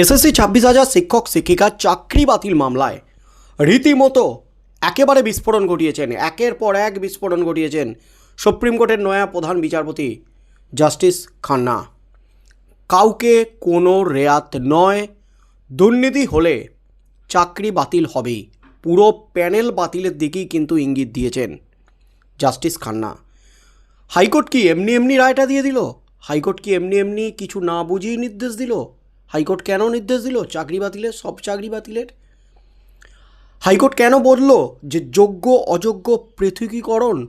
SSC ছাব্বিশ হাজার শিক্ষক শিক্ষিকার চাকরি বাতিল মামলায়। রীতিমতো একেবারে বিস্ফোরণ ঘটিয়েছেন, একের পর এক বিস্ফোরণ ঘটিয়েছেন সুপ্রিম কোর্টের নয়া প্রধান বিচারপতি জাস্টিস খান্না। কাউকে কোনো রেয়াত নয়, দুর্নীতি হলে চাকরি বাতিল হবেই, পুরো প্যানেল বাতিলের দিকেই কিন্তু ইঙ্গিত দিয়েছেন জাস্টিস খান্না। হাইকোর্ট কি এমনি এমনি রায়টা দিয়ে দিল? হাইকোর্ট কি এমনি এমনি কিছু না বুঝিয়ে নির্দেশ দিল? হাইকোর্ট কেন নির্দেশ দিল? চাকরি বাতিলের, সব চাকরি বাতিলের? হাইকোর্ট কেন বলল যে যোগ্য, অযোগ্য পৃথকীকরণ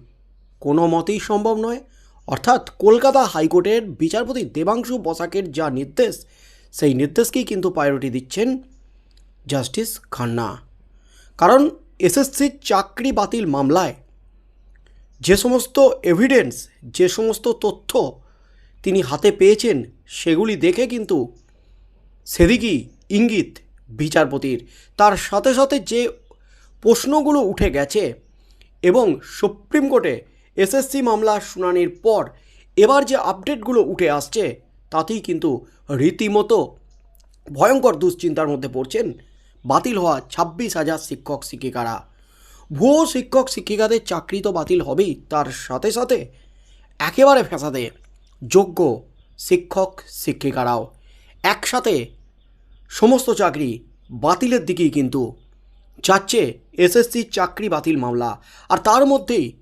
কোনো মতেই সম্ভব নয়? অর্থাৎ কলকাতা হাইকোর্টের বিচারপতি দেবাংশু বসাকের যা নির্দেশ, সেই নির্দেশকেই কিন্তু প্রায়োরিটি দিচ্ছেন জাস্টিস খান্না। কারণ এসএসসির চাকরি বাতিল মামলায় যে সমস্ত এভিডেন্স যে সমস্ত তথ্য তিনি হাতে পেয়েছেন, সেগুলি দেখে কিন্তু সেদিকই ইঙ্গিত বিচারপতির। তার সাথে সাথে যে প্রশ্নগুলো উঠে গেছে এবং সুপ্রিম কোর্টে এসএসসি মামলা শুনানির পর এবার যে আপডেটগুলো উঠে আসছে, তাতেই কিন্তু রীতিমতো ভয়ঙ্কর দুশ্চিন্তার মধ্যে পড়ছেন বাতিল হওয়া ছাব্বিশ হাজার শিক্ষক শিক্ষিকারা। ভুয়ো শিক্ষক শিক্ষিকাদের চাকরি তো বাতিল হবেই, তার সাথে সাথে একেবারে ফেসাদে যোগ্য শিক্ষক শিক্ষিকারাও একসাথে সমস্ত চাকরি বাতিলের দিকেই কিন্তু। যাচ্ছে এসএসসি চাকরি বাতিল মামলা। আর তার মধ্যেই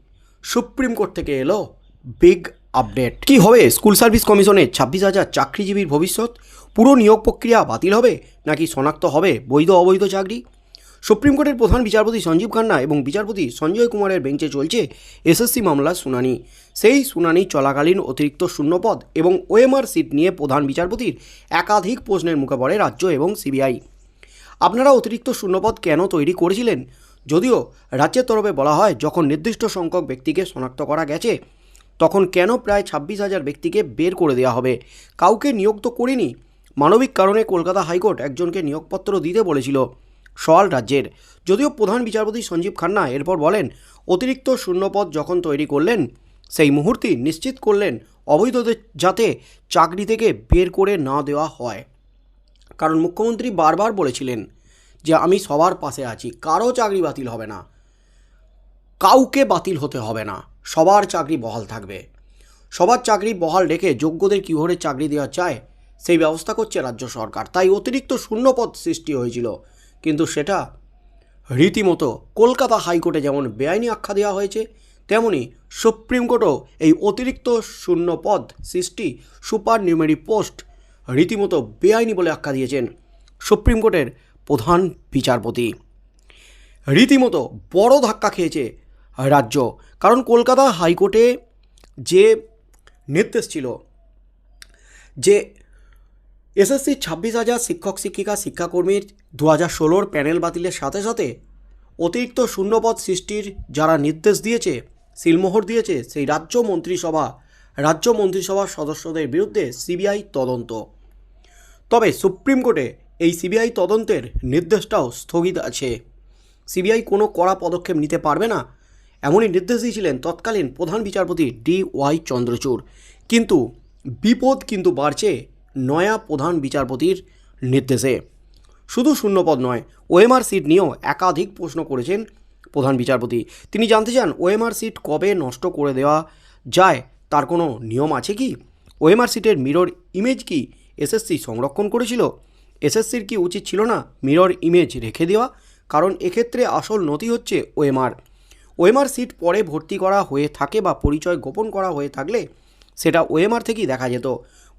সুপ্রিম কোর্ট থেকে এলো বিগ আপডেট। কি হবে? স্কুল সার্ভিস কমিশনের ছাব্বিশ হাজার চাকরিজীবীর ভবিষ্যৎ? পুরো নিয়োগ প্রক্রিয়া বাতিল হবে? নাকি শনাক্ত হবে বৈধ অবৈধ চাকরি? সুপ্রিম কোর্টের প্রধান বিচারপতি সঞ্জীব খান্না এবং বিচারপতি সঞ্জয় কুমারের বেঞ্চে চলছে এসএসসি মামলার শুনানি। সেই শুনানি চলাকালীন অতিরিক্ত শূন্যপদ এবং ওএমআর সিট নিয়ে প্রধান বিচারপতির একাধিক প্রশ্নের মুখে পড়ে রাজ্য এবং সিবিআই। আপনারা অতিরিক্ত শূন্যপদ কেন তৈরি করেছিলেন? যদিও রাজ্যের তরফে বলা হয়, যখন নির্দিষ্ট সংখ্যক ব্যক্তিকে শনাক্ত করা গেছে, তখন কেন প্রায় ছাব্বিশ হাজার ব্যক্তিকে বের করে দেওয়া হবে? কাউকে নিয়োগ তো করিনি। মানবিক কারণে কলকাতা হাইকোর্ট একজনকে নিয়োগপত্র দিতে বলেছিল। সওয়াল রাজ্যের। যদিও প্রধান বিচারপতি সঞ্জীব খান্না এরপর বলেন, অতিরিক্ত শূন্যপদ যখন তৈরি করলেন, সেই মুহূর্তেই নিশ্চিত করলেন অবৈধদের যাতে চাকরি থেকে বের করে না দেওয়া হয়। কারণ মুখ্যমন্ত্রী বারবার বলেছিলেন যে, আমি সবার পাশে আছি, কারও চাকরি বাতিল হবে না, কাউকে বাতিল হতে হবে না, সবার চাকরি বহাল থাকবে। সবার চাকরি বহাল রেখে যোগ্যদের কীভাবে চাকরি দেওয়া চায় সেই ব্যবস্থা করছে রাজ্য সরকার। তাই অতিরিক্ত শূন্যপদ সৃষ্টি হয়েছিল। কিন্তু সেটা রীতিমতো কলকাতা হাইকোর্টে যেমন বেআইনি আখ্যা দেওয়া হয়েছে, তেমনি সুপ্রিম কোর্টও এই অতিরিক্ত শূন্যপদ সৃষ্টি সুপার নিউমেরি পোস্ট রীতিমতো বেআইনি বলে আখ্যা দিয়েছেন সুপ্রিম কোর্টের প্রধান বিচারপতি। রীতিমতো বড় ধাক্কা খেয়েছে রাজ্য, কারণ কলকাতা হাইকোর্টে যে নির্দেশ ছিল যে এসএসসি ছাব্বিশ হাজার শিক্ষক, শিক্ষিকা শিক্ষাকর্মীর দু হাজার ষোলোর প্যানেল বাতিলের সাথে সাথে অতিরিক্ত শূন্যপদ সৃষ্টির যারা নির্দেশ দিয়েছে, সিলমোহর দিয়েছে, সেই রাজ্য মন্ত্রিসভা, রাজ্য মন্ত্রিসভার সদস্যদের বিরুদ্ধে সিবিআই তদন্ত। তবে সুপ্রিম কোর্টে এই সিবিআই তদন্তের নির্দেশটাও স্থগিত আছে। সিবিআই কোনো কড়া পদক্ষেপ নিতে পারবে না, এমনই নির্দেশ দিয়েছিলেন তৎকালীন প্রধান বিচারপতি ডি ওয়াই চন্দ্রচূড়। কিন্তু বিপদ কিন্তু বাড়ছে নয়া প্রধান বিচারপতির নির্দেশে। শুধু শূন্যপদ নয়, ওএমআর সিট নিয়েও একাধিক প্রশ্ন করেছেন প্রধান বিচারপতি। তিনি জানতে চান, ওএমআর সিট কবে নষ্ট করে দেওয়া যায়, তার কোনো নিয়ম আছে কি? ওএমআর সিটের মিরর ইমেজ কি এসএসসি সংরক্ষণ করেছিল? এসএসসির কি উচিত ছিল না মিরর ইমেজ রেখে দেওয়া? কারণ এক্ষেত্রে আসল নথি হচ্ছে ওএমআর। ওএমআর সিট পরে ভর্তি করা হয়ে থাকে বা পরিচয় গোপন করা হয়ে থাকলে সেটা ওএমআর থেকেই দেখা যেত।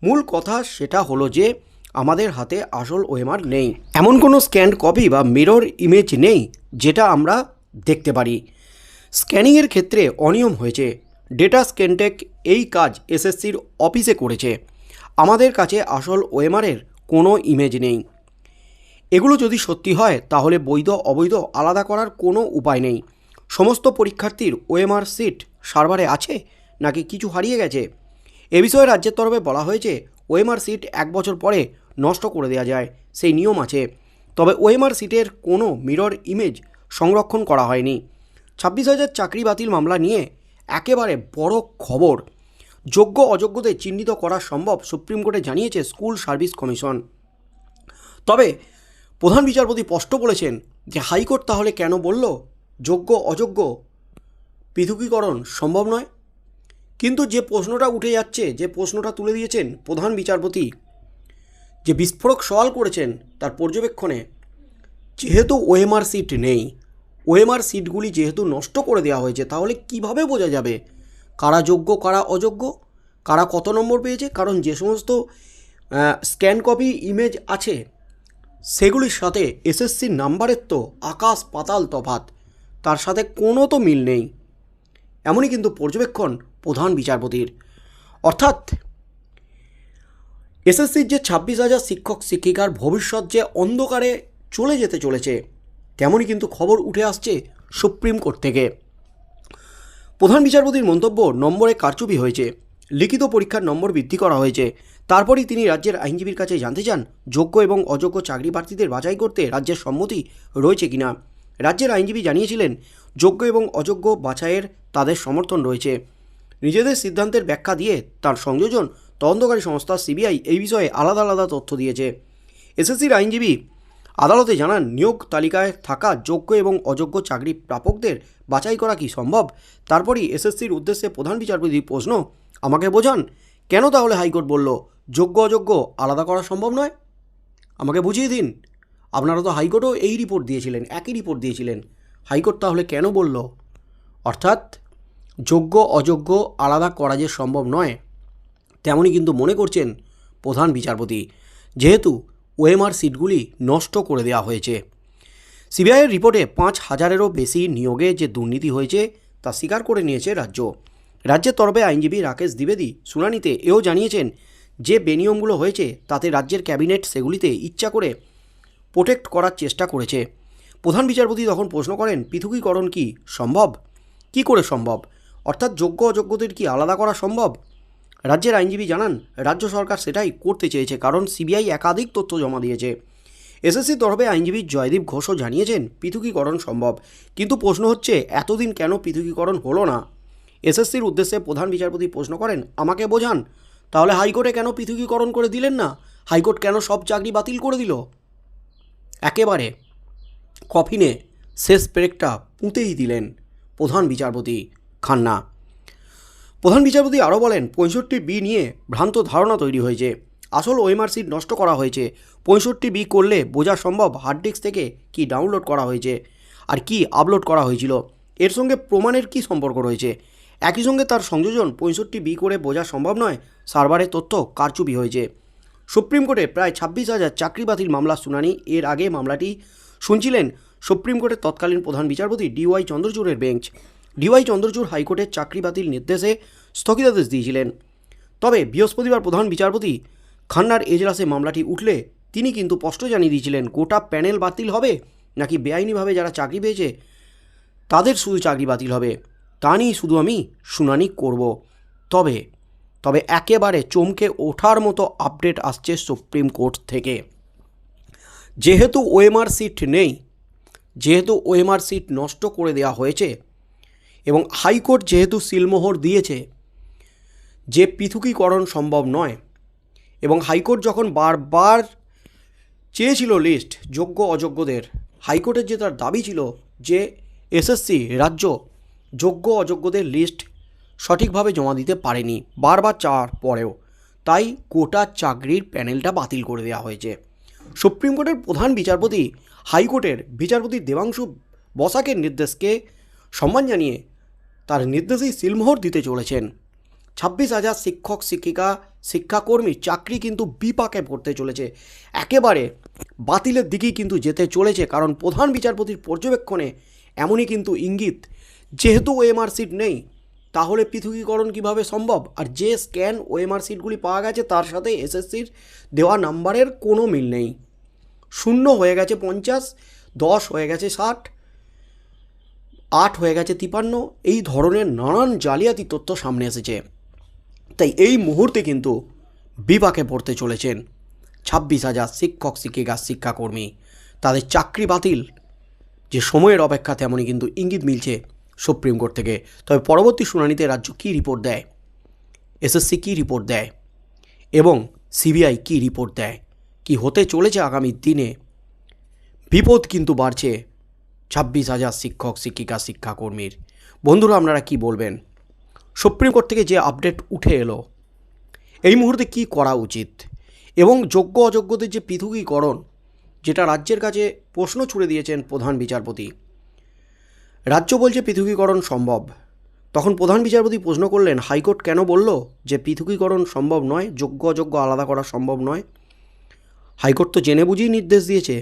মূল কথা সেটা হলো যে আমাদের হাতে আসল ওএমআর নেই। এমন কোনো স্ক্যান কপি বা মিরর ইমেজ নেই যেটা আমরা দেখতে পারি। স্ক্যানিংয়ের ক্ষেত্রে অনিয়ম হয়েছে। ডেটা স্ক্যানটেক এই কাজ এসএসসির অফিসে করেছে। আমাদের কাছে আসল ওএমআরের কোনো ইমেজ নেই। এগুলো যদি সত্যি হয়, তাহলে বৈধ অবৈধ আলাদা করার কোনো উপায় নেই। সমস্ত পরীক্ষার্থীর ওএমআর সিট সার্ভারে আছে নাকি কিছু হারিয়ে গেছে? এ বিষয়ে রাজ্যের তরফে বলা হয়েছে, ওএমআর সিট এক বছর পরে নষ্ট করে দেওয়া যায়, সেই নিয়ম আছে। তবে ওএমআর সিটের কোনো মিরর ইমেজ সংরক্ষণ করা হয়নি। ছাব্বিশ হাজার চাকরি বাতিল মামলা নিয়ে একেবারে বড় খবর। যোগ্য অযোগ্যদের চিহ্নিত করা সম্ভব, সুপ্রিম কোর্টে জানিয়েছে স্কুল সার্ভিস কমিশন। তবে প্রধান বিচারপতি স্পষ্ট বলেছেন যে হাইকোর্ট তাহলে কেন বলল যোগ্য অযোগ্য পৃথকীকরণ সম্ভব নয়? কিন্তু যে প্রশ্নটা উঠে যাচ্ছে, যে প্রশ্নটা তুলে দিয়েছেন প্রধান বিচারপতি, যে বিস্ফোরক সওয়াল করেছেন তার পর্যবেক্ষণে, যেহেতু ওএমআর সিট নেই, ওএমআর সিটগুলি যেহেতু নষ্ট করে দেওয়া হয়েছে, তাহলে কীভাবে বোঝা যাবে কারা যোগ্য, কারা অযোগ্য? কারা কত নম্বর পেয়েছে? কারণ যে সমস্ত স্ক্যান কপি ইমেজ আছে, সেগুলির সাথে এসএসসির নাম্বারের তো আকাশ পাতাল তফাত তার সাথে কোনো তো মিল নেই। এমনই কিন্তু পর্যবেক্ষণ প্রধান বিচারপতির। অর্থাৎ এসএসসির যে ছাব্বিশ হাজার শিক্ষক, শিক্ষিকার ভবিষ্যৎ যে অন্ধকারে চলে যেতে চলেছে, তেমনই কিন্তু খবর উঠে আসছে সুপ্রিম কোর্ট থেকে। প্রধান বিচারপতির মন্তব্য নম্বরে কারচুপি হয়েছে। লিখিত পরীক্ষার নম্বর বৃদ্ধি করা হয়েছে। তারপরেই তিনি রাজ্যের আইনজীবীর কাছে জানতে চান, যোগ্য এবং অযোগ্য চাকরি প্রার্থীদের বাছাই করতে রাজ্যের সম্মতি রয়েছে কিনা। রাজ্যের আইনজীবী জানিয়েছিলেন, যোগ্য এবং অযোগ্য বাছাইয়ের তাদের সমর্থন রয়েছে। নিজেদের সিদ্ধান্তের ব্যাখ্যা দিয়ে তার সংযোজন তদন্তকারী সংস্থা সিবিআই এই বিষয়ে আলাদা আলাদা তথ্য দিয়েছে। এসএসসির আইনজীবী আদালতে জানান, নিয়োগ তালিকায় থাকা যোগ্য এবং অযোগ্য চাকরি প্রাপকদের বাছাই করা কি সম্ভব? তারপরই এসএসসির উদ্দেশ্যে প্রধান বিচারপতি প্রশ্ন, আমাকে বোঝান? কেন তাহলে হাইকোর্ট বলল, যোগ্য অযোগ্য আলাদা করা সম্ভব নয়? আমাকে বুঝিয়ে দিন। আপনারা তো হাইকোর্টও এই রিপোর্ট দিয়েছিলেন, একই রিপোর্ট দিয়েছিলেন। হাইকোর্ট তাহলে কেন বলল? অর্থাৎ যোগ্য, অযোগ্য, আলাদা করা যে সম্ভব নয়, তেমনই কিন্তু মনে করছেন প্রধান বিচারপতি। যেহেতু ওএমআর সিটগুলি নষ্ট করে দেওয়া হয়েছে। সিবিআইয়ের রিপোর্টে পাঁচ হাজারেরও বেশি নিয়োগে যে দুর্নীতি হয়েছে, তা স্বীকার করে নিয়েছে রাজ্য। রাজ্যের তরফে আইনজীবী রাকেশ দ্বিবেদী শুনানিতে এও জানিয়েছেন, যে বেনিয়মগুলো হয়েছে, তাতে রাজ্যের ক্যাবিনেট সেগুলিতে ইচ্ছা করে প্রোটেক্ট করার চেষ্টা করেছে। প্রধান বিচারপতি তখন প্রশ্ন করেন, পৃথকীকরণ কি সম্ভব? কি করে সম্ভব? অর্থাৎ যোগ্য অযোগ্যদের কি আলাদা করা সম্ভব? রাজ্যের আইনজীবী জানান, রাজ্য সরকার সেটাই করতে চেয়েছে, কারণ সিবিআই একাধিক তথ্য জমা দিয়েছে। এসএসসি তরফে আইনজীবী জয়দীপ ঘোষও জানিয়েছেন, পৃথকীকরণ সম্ভব। কিন্তু প্রশ্ন হচ্ছে, এতদিন কেন পৃথকীকরণ হলো না? এসএসসির উদ্দেশ্যে প্রধান বিচারপতি প্রশ্ন করেন, আমাকে বোঝান, তাহলে হাইকোর্টে কেন পৃথকীকরণ করে দিলেন না? হাইকোর্ট কেন সব চাকরি বাতিল করে দিল? একেবারে কফিনে শেষ ব্রেকটা পুঁতেই দিলেন প্রধান বিচারপতি। খান্না। প্রধান বিচারপতি আরও বলেন, পঁয়ষট্টি বি নিয়ে ভ্রান্ত ধারণা তৈরি হয়েছে। আসল ওএমআর সিট নষ্ট করা হয়েছে। পঁয়ষট্টি বি করলে বোঝা সম্ভব হার্ড ডিস্ক থেকে কি ডাউনলোড করা হয়েছে আর কি আপলোড করা হয়েছিল। এর সঙ্গে প্রমাণের কি সম্পর্ক রয়েছে? একই সঙ্গে তার সংযোজন পঁয়ষট্টি বি করে বোঝা সম্ভব নয় সার্ভারের তথ্য কারচুপি হয়েছে। সুপ্রিম কোর্টে প্রায় ছাব্বিশ হাজার চাকরি বাতিল মামলার শুনানি। এর আগে মামলাটি শুনছিলেন সুপ্রিম কোর্টের তৎকালীন প্রধান বিচারপতি ডিওয়াই চন্দ্রচূড়ের বেঞ্চ। ডিওয়াই চন্দ্রচূড় হাইকোর্টের চাকরি বাতিল নির্দেশে স্থগিতাদেশ দিয়েছিলেন। তবে বৃহস্পতিবার প্রধান বিচারপতি খান্নার এজলাসে মামলাটি উঠলে তিনি কিন্তু স্পষ্ট জানিয়ে দিয়েছিলেন গোটা প্যানেল বাতিল হবে নাকি বেআইনিভাবে যারা চাকরি পেয়েছে তাদের শুধু চাকরি বাতিল হবে? তা নিয়েই শুধু আমি শুনানি করব। তবে তবে একেবারে চমকে ওঠার মতো আপডেট আসছে সুপ্রিম কোর্ট থেকে। যেহেতু ওএমআর সিট নেই, যেহেতু ওএমআর সিট নষ্ট করে দেওয়া হয়েছে এবং হাইকোর্ট যেহেতু সিলমোহর দিয়েছে, যে পৃথকীকরণ সম্ভব নয়। এবং হাইকোর্ট যখন বারবার চেয়েছিল লিস্ট যোগ্য অযোগ্যদের, হাইকোর্টের যে তার দাবি ছিল যে এসএসসি রাজ্য যোগ্য অযোগ্যদের লিস্ট সঠিকভাবে জমা দিতে পারেনি, বারবার চাওয়ার পরেও। তাই গোটা চাকরির প্যানেলটা বাতিল করে দেওয়া হয়েছে। সুপ্রিম কোর্টের প্রধান বিচারপতি, হাইকোর্টের বিচারপতি দেবাংশু বসাকের নির্দেশকে সম্মান জানিয়ে তার নির্দেশেই সিলমোহর দিতে চলেছেন। ছাব্বিশ হাজার শিক্ষক, শিক্ষিকা, শিক্ষাকর্মী চাকরি কিন্তু বিপাকে পড়তে চলেছে। একেবারে বাতিলের দিকেই কিন্তু যেতে চলেছে, কারণ প্রধান বিচারপতির পর্যবেক্ষণে এমনই কিন্তু ইঙ্গিত। যেহেতু ওএমআর সিট নেই, তাহলে পৃথকীকরণ কীভাবে সম্ভব? আর যে স্ক্যান ওএমআর সিটগুলি পাওয়া গেছে, তার সাথে এসএসসির দেওয়া নাম্বারের কোনো মিল নেই। শূন্য হয়ে গেছে পঞ্চাশ, দশ হয়ে গেছে ষাট আট হয়ে গেছে তিপান্ন, এই ধরনের নানান জালিয়াতি তথ্য সামনে এসেছে। তাই এই মুহূর্তে কিন্তু বিপাকে পড়তে চলেছেন ছাব্বিশ হাজার শিক্ষক, শিক্ষিকা, শিক্ষাকর্মী। তাদের চাকরি বাতিল, যে সময়ের অপেক্ষা তেমনই কিন্তু ইঙ্গিত মিলছে সুপ্রিম কোর্ট থেকে। তবে পরবর্তী শুনানিতে রাজ্য কী রিপোর্ট দেয়? এসএসসি কী রিপোর্ট দেয়? এবং সিবিআই কী রিপোর্ট দেয়? কি হতে চলেছে আগামী দিনে? বিপদ কিন্তু বাড়ছে ছাব্বিশ হাজার শিক্ষক, শিক্ষিকা, শিক্ষাকর্মীর। বন্ধুরা, আপনারা কি বলবেন? সুপ্রিম কোর্ট থেকে যে আপডেট উঠে এলো, এই মুহূর্তে কি করা উচিত? এবং যোগ্য, অযোগ্যদের যে পৃথকীকরণ, যেটা রাজ্যের কাছে প্রশ্ন ছুড়ে দিয়েছেন প্রধান বিচারপতি। রাজ্য বলছে পৃথকীকরণ সম্ভব। তখন প্রধান বিচারপতি প্রশ্ন করলেন, হাইকোর্ট কেন বলল যে পৃথকীকরণ সম্ভব নয়, যোগ্য, অযোগ্য আলাদা করা সম্ভব নয়? হাইকোর্ট তো জেনে বুঝেই নির্দেশ দিয়েছে।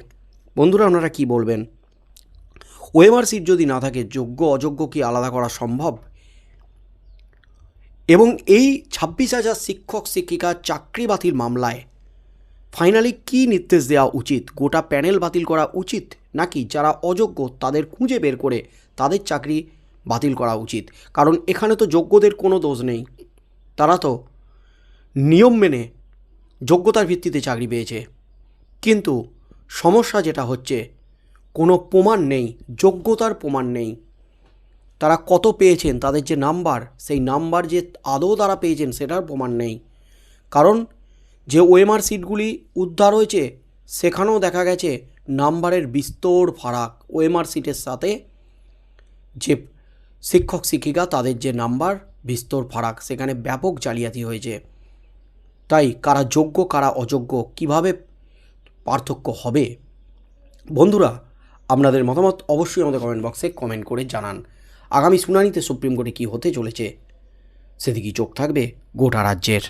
বন্ধুরা, আপনারা কি বলবেন? ওএমআর সিট যদি না থাকে, যোগ্য, অযোগ্য কি আলাদা করা সম্ভব? এবং এই ছাব্বিশ হাজার শিক্ষক, শিক্ষিকা চাকরি বাতিল মামলায় ফাইনালি কি নির্দেশ দেওয়া উচিত? গোটা প্যানেল বাতিল করা উচিত নাকি যারা অযোগ্য তাদের খুঁজে বের করে তাদের চাকরি বাতিল করা উচিত? কারণ এখানে তো যোগ্যদের কোনো দোষ নেই। তারা তো নিয়ম মেনে যোগ্যতার ভিত্তিতে চাকরি পেয়েছে। কিন্তু সমস্যা যেটা হচ্ছে কোনো প্রমাণ নেই, যোগ্যতার প্রমাণ নেই। তারা কত পেয়েছেন, তাদের যে নাম্বার, সেই নাম্বার যে আদৌ তারা পেয়েছেন, সেটার প্রমাণ নেই। কারণ যে ওএমআর সিটগুলি উদ্ধার হয়েছে, সেখানেও দেখা গেছে নাম্বারের বিস্তর ফারাক। ওএমআর সিটের সাথে যে শিক্ষক, শিক্ষিকা, তাদের যে নাম্বার, বিস্তর ফারাক, সেখানে ব্যাপক জালিয়াতি হয়েছে। তাই কারা যোগ্য, কারা অযোগ্য, কীভাবে পার্থক্য হবে? বন্ধুরা আপনাদের মতামত অবশ্যই আমাদের কমেন্ট বক্সে কমেন্ট করে জানান। আগামী শুনানিতে সুপ্রিম কোর্টে কী হতে চলেছে? সেদিকেই চোখ থাকবে গোটা রাজ্যের।